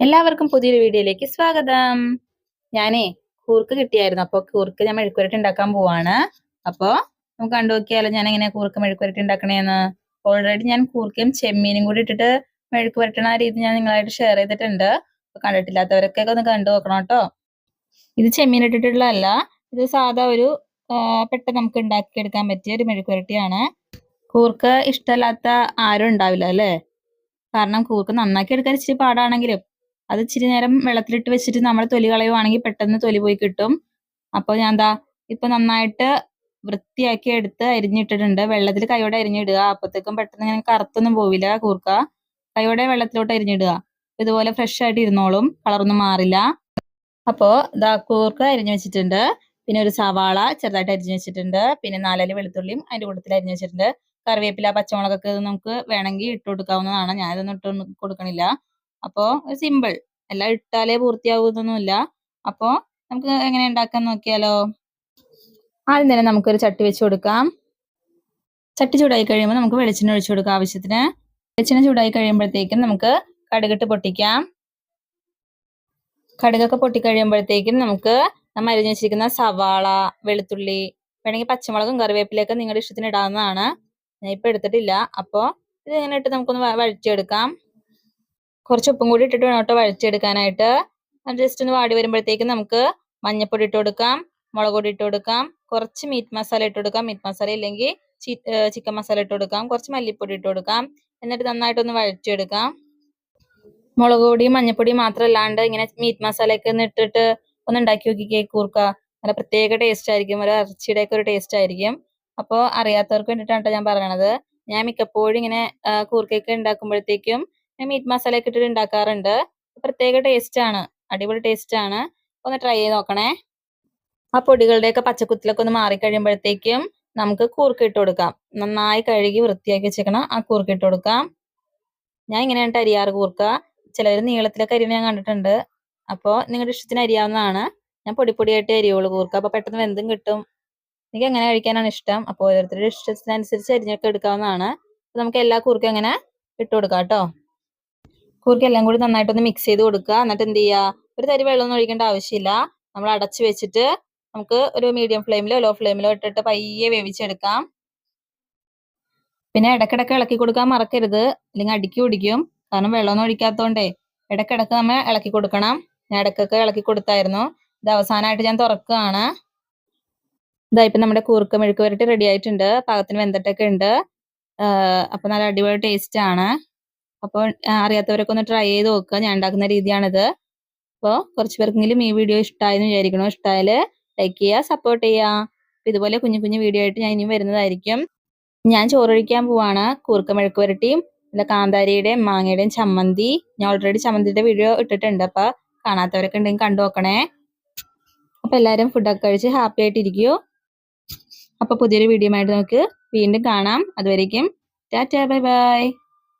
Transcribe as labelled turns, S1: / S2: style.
S1: എല്ലാവർക്കും പുതിയൊരു വീഡിയോയിലേക്ക് സ്വാഗതം. ഞാനേ കൂർക്ക് കിട്ടിയായിരുന്നു. അപ്പോൾ കൂർക്ക് ഞാൻ മെഴുക്കുരട്ടി ഉണ്ടാക്കാൻ പോവാണ്. അപ്പോൾ നമുക്ക് കണ്ടു നോക്കിയാലോ ഞാൻ എങ്ങനെ കൂർക്ക് മെഴുക്കുരട്ടി ഉണ്ടാക്കണേന്ന്. ഓൾറെഡി ഞാൻ കൂർക്കയും ചെമ്മീനും കൂടി ഇട്ടിട്ട് മെഴുക്ക് പുരട്ടണ രീതി ഞാൻ നിങ്ങളായിട്ട് ഷെയർ ചെയ്തിട്ടുണ്ട്. കണ്ടിട്ടില്ലാത്തവരൊക്കെ ഒന്ന് കണ്ടു നോക്കണം കേട്ടോ. ഇത് ചെമ്മീൻ ഇട്ടിട്ടുള്ളതല്ല ഇത് സാധാ ഒരു പെട്ടെന്ന് നമുക്ക് ഉണ്ടാക്കിയെടുക്കാൻ പറ്റിയ ഒരു മെഴുക്കുരട്ടിയാണ് കൂർക്ക് ഇഷ്ടമല്ലാത്ത ആരും ഉണ്ടാവില്ല അല്ലേ? കാരണം കൂർക്ക് നന്നാക്കി എടുക്കാൻ ഇച്ചിരി പാടാണെങ്കിലും അത് ഇച്ചിരി നേരം വെള്ളത്തിലിട്ട് വെച്ചിട്ട് നമ്മൾ തൊലി കളയുവാണെങ്കിൽ പെട്ടെന്ന് തൊലി പോയി കിട്ടും. അപ്പോൾ ഞാൻ എന്താ ഇപ്പൊ നന്നായിട്ട് വൃത്തിയാക്കി എടുത്ത് അരിഞ്ഞിട്ടിട്ടുണ്ട്. വെള്ളത്തിൽ കൈയോടെ അരിഞ്ഞിടുക. അപ്പത്തേക്കും പെട്ടെന്ന് ഇങ്ങനെ കറുത്തൊന്നും പോവില്ല കൂർക്ക. കൈയോടെ വെള്ളത്തിലോട്ട് അരിഞ്ഞിടുക. ഇതുപോലെ ഫ്രഷ് ആയിട്ട് ഇരുന്നോളും. കളറൊന്നും മാറില്ല. അപ്പോ ഇതാ കൂർക്ക അരിഞ്ഞു വെച്ചിട്ടുണ്ട്. പിന്നെ ഒരു സവാള ചെറുതായിട്ട് അരിഞ്ഞു വെച്ചിട്ടുണ്ട്. പിന്നെ നാലല് വെളുത്തുള്ളിയും അതിന്റെ കൂട്ടത്തിൽ അരിഞ്ഞു വെച്ചിട്ടുണ്ട്. കറിവേപ്പില പച്ചമുളകൊക്കെ നമുക്ക് വേണമെങ്കിൽ ഇട്ട് കൊടുക്കാവുന്നതാണ്. ഞാനിതൊന്നും ഇട്ട് കൊടുക്കണില്ല. അപ്പോ സിമ്പിൾ എല്ലാം ഇട്ടാലേ പൂർത്തിയാവുന്നൊന്നുമില്ല അപ്പോ നമുക്ക് എങ്ങനെ ഉണ്ടാക്കാൻ നോക്കിയാലോ? ആദ്യം തന്നെ നമുക്കൊരു ചട്ടി വെച്ച് കൊടുക്കാം. ചട്ടി ചൂടായി കഴിയുമ്പോൾ നമുക്ക് വെളിച്ചെണ്ണ ഒഴിച്ചു കൊടുക്കാം ആവശ്യത്തിന്. വെളിച്ചെണ്ണ ചൂടായി കഴിയുമ്പോഴത്തേക്കും നമുക്ക് കടുകിട്ട് പൊട്ടിക്കാം. കടുകൊക്കെ പൊട്ടിക്കഴിയുമ്പോഴത്തേക്കും നമുക്ക് നമ്മൾ അരിഞ്ഞു വെച്ചിരിക്കുന്ന സവാള വെളുത്തുള്ളി വേണമെങ്കിൽ പച്ചമുളകും കറിവേപ്പിലൊക്കെ നിങ്ങളുടെ ഇഷ്ടത്തിന് ഇടാവുന്നതാണ്. ഞാൻ ഇപ്പൊ എടുത്തിട്ടില്ല. അപ്പോ ഇത് ഇങ്ങനെ ഇട്ട് നമുക്കൊന്ന് വഴറ്റിയെടുക്കാം. കുറച്ച് ഉപ്പും കൂടി ഇട്ടിട്ട് വേണം കേട്ടോ വഴറ്റിയെടുക്കാനായിട്ട്. ജസ്റ്റ് ഒന്ന് വാടി വരുമ്പോഴത്തേക്കും നമുക്ക് മഞ്ഞപ്പൊടി ഇട്ട് കൊടുക്കാം മുളക് പൊടി ഇട്ട് കൊടുക്കാം കുറച്ച് മീറ്റ് മസാല ഇട്ട് കൊടുക്കാം. മീറ്റ് മസാല ഇല്ലെങ്കിൽ ചിക്കൻ മസാല ഇട്ട് കൊടുക്കാം. കുറച്ച് മല്ലിപ്പൊടി ഇട്ട് കൊടുക്കാം. എന്നിട്ട് നന്നായിട്ടൊന്ന് വഴറ്റിയെടുക്കാം. മുളക് പൊടിയും മഞ്ഞപ്പൊടിയും മാത്രമല്ലാണ്ട് ഇങ്ങനെ മീറ്റ് മസാല ഒക്കെ ഒന്ന് ഇട്ടിട്ട് ഒന്ന് ഉണ്ടാക്കി നോക്കിക്കേ കൂർക്ക. നല്ല പ്രത്യേക ടേസ്റ്റ് ആയിരിക്കും. ഒരു ഇറച്ചിയുടെ ഒക്കെ ഒരു ടേസ്റ്റ് ആയിരിക്കും. അപ്പോൾ അറിയാത്തവർക്ക് വേണ്ടിയിട്ടാണ് ട്ടോ ഞാൻ പറയണത്. ഞാൻ മിക്കപ്പോഴും ഇങ്ങനെ കൂർക്കയൊക്കെ ഉണ്ടാക്കുമ്പോഴത്തേക്കും ഞാൻ മീറ്റ് മസാല ഒക്കെ ഇട്ടിട്ട് ഉണ്ടാക്കാറുണ്ട് പ്രത്യേക ടേസ്റ്റ് ആണ്. അടിപൊളി ടേസ്റ്റ് ആണ്. ഒന്ന് ട്രൈ ചെയ്ത് നോക്കണേ. ആ പൊടികളുടെയൊക്കെ പച്ചക്കുത്തിലൊക്കെ ഒന്ന് മാറി കഴിയുമ്പോഴത്തേക്കും നമുക്ക് കൂർക്ക ഇട്ട് കൊടുക്കാം. നന്നായി കഴുകി വൃത്തിയാക്കി വെച്ചേക്കണം ആ കൂർക്ക ഇട്ട് കൊടുക്കാം. ഞാൻ ഇങ്ങനെയാണ് അരിയാറ് കൂർക്ക. ചിലർ നീളത്തിലൊക്കെ അരിയുന്നത് ഞാൻ കണ്ടിട്ടുണ്ട്. അപ്പോൾ നിങ്ങളുടെ ഇഷ്ടത്തിന് അരിയാവുന്നതാണ്. ഞാൻ പൊടി പൊടിയായിട്ട് അരിയുള്ളൂ കൂർക്ക. അപ്പോൾ പെട്ടെന്ന് വെന്തും കിട്ടും. എനിക്ക് അങ്ങനെ കഴിക്കാനാണ് ഇഷ്ടം. അപ്പോൾ ഓരോരുത്തരുടെ ഇഷ്ടത്തിനനുസരിച്ച് അരിഞ്ഞൊക്കെ എടുക്കാവുന്നതാണ്. നമുക്ക് എല്ലാ കൂർക്കും അങ്ങനെ ഇട്ട് കൊടുക്കാം കേട്ടോ. കൂർക്ക എല്ലാം കൂടി നന്നായിട്ടൊന്ന് മിക്സ് ചെയ്ത് കൊടുക്കുക. എന്നിട്ട് എന്ത് ചെയ്യുക? ഒരു തരി വെള്ളമൊന്നും ഒഴിക്കേണ്ട ആവശ്യമില്ല. നമ്മൾ അടച്ചു വെച്ചിട്ട് നമുക്ക് ഒരു മീഡിയം ഫ്ലെയിമിലോ ലോ ഫ്ലെയിമിലോ ഇട്ടിട്ട് പയ്യെ വേവിച്ചെടുക്കാം. പിന്നെ ഇടക്കിടക്ക് ഇളക്കി കൊടുക്കാൻ മറക്കരുത്. അല്ലെങ്കിൽ അടിക്ക് പിടിക്കും. കാരണം വെള്ളമൊന്നും ഒഴിക്കാത്തതുകൊണ്ടേ ഇടക്കിടക്ക് നമ്മൾ ഇളക്കി കൊടുക്കണം. ഞാൻ ഇടക്കൊക്കെ ഇളക്കി കൊടുത്തായിരുന്നു. ഇത് അവസാനമായിട്ട് ഞാൻ തുറക്കുകയാണ്. ഇതാ ഇപ്പൊ നമ്മുടെ കൂർക്ക മെഴുക്ക് വരട്ടി റെഡി ആയിട്ടുണ്ട്. പാകത്തിന് വെന്തിട്ടൊക്കെ ഉണ്ട്. അപ്പം അപ്പൊ നല്ല അടിപൊളി ടേസ്റ്റ് ആണ്. അപ്പോൾ അറിയാത്തവരൊക്കെ ഒന്ന് ട്രൈ ചെയ്ത് നോക്കുക. ഞാൻ ഉണ്ടാക്കുന്ന രീതിയാണിത്. അപ്പോൾ കുറച്ച് പേർക്കെങ്കിലും ഈ വീഡിയോ ഇഷ്ടമായെന്ന് വിചാരിക്കണോ? ഇഷ്ടമായ ലൈക്ക് ചെയ്യുക സപ്പോർട്ട് ചെയ്യുക. ഇതുപോലെ കുഞ്ഞു കുഞ്ഞു വീഡിയോ ആയിട്ട് ഞാൻ ഇനിയും വരുന്നതായിരിക്കും. ഞാൻ ചോറൊഴിക്കാൻ പോവാണ്. കൂർക്ക മെഴുക്ക് വരട്ടിയും പിന്നെ കാന്താരിയുടെയും മാങ്ങയുടെയും ചമ്മന്തി. ഞാൻ ഓൾറെഡി ചമ്മന്തിയുടെ വീഡിയോ ഇട്ടിട്ടുണ്ട്. അപ്പൊ കാണാത്തവരൊക്കെ ഉണ്ടെങ്കിൽ കണ്ടു നോക്കണേ. അപ്പൊ എല്ലാവരും ഫുഡൊക്കെ കഴിച്ച് ഹാപ്പി ആയിട്ടിരിക്കൂ. അപ്പൊ പുതിയൊരു വീഡിയോ ആയിട്ട് നമുക്ക് വീണ്ടും കാണാം. അതുവരേക്കും ടാറ്റാ ബൈ ബൈ.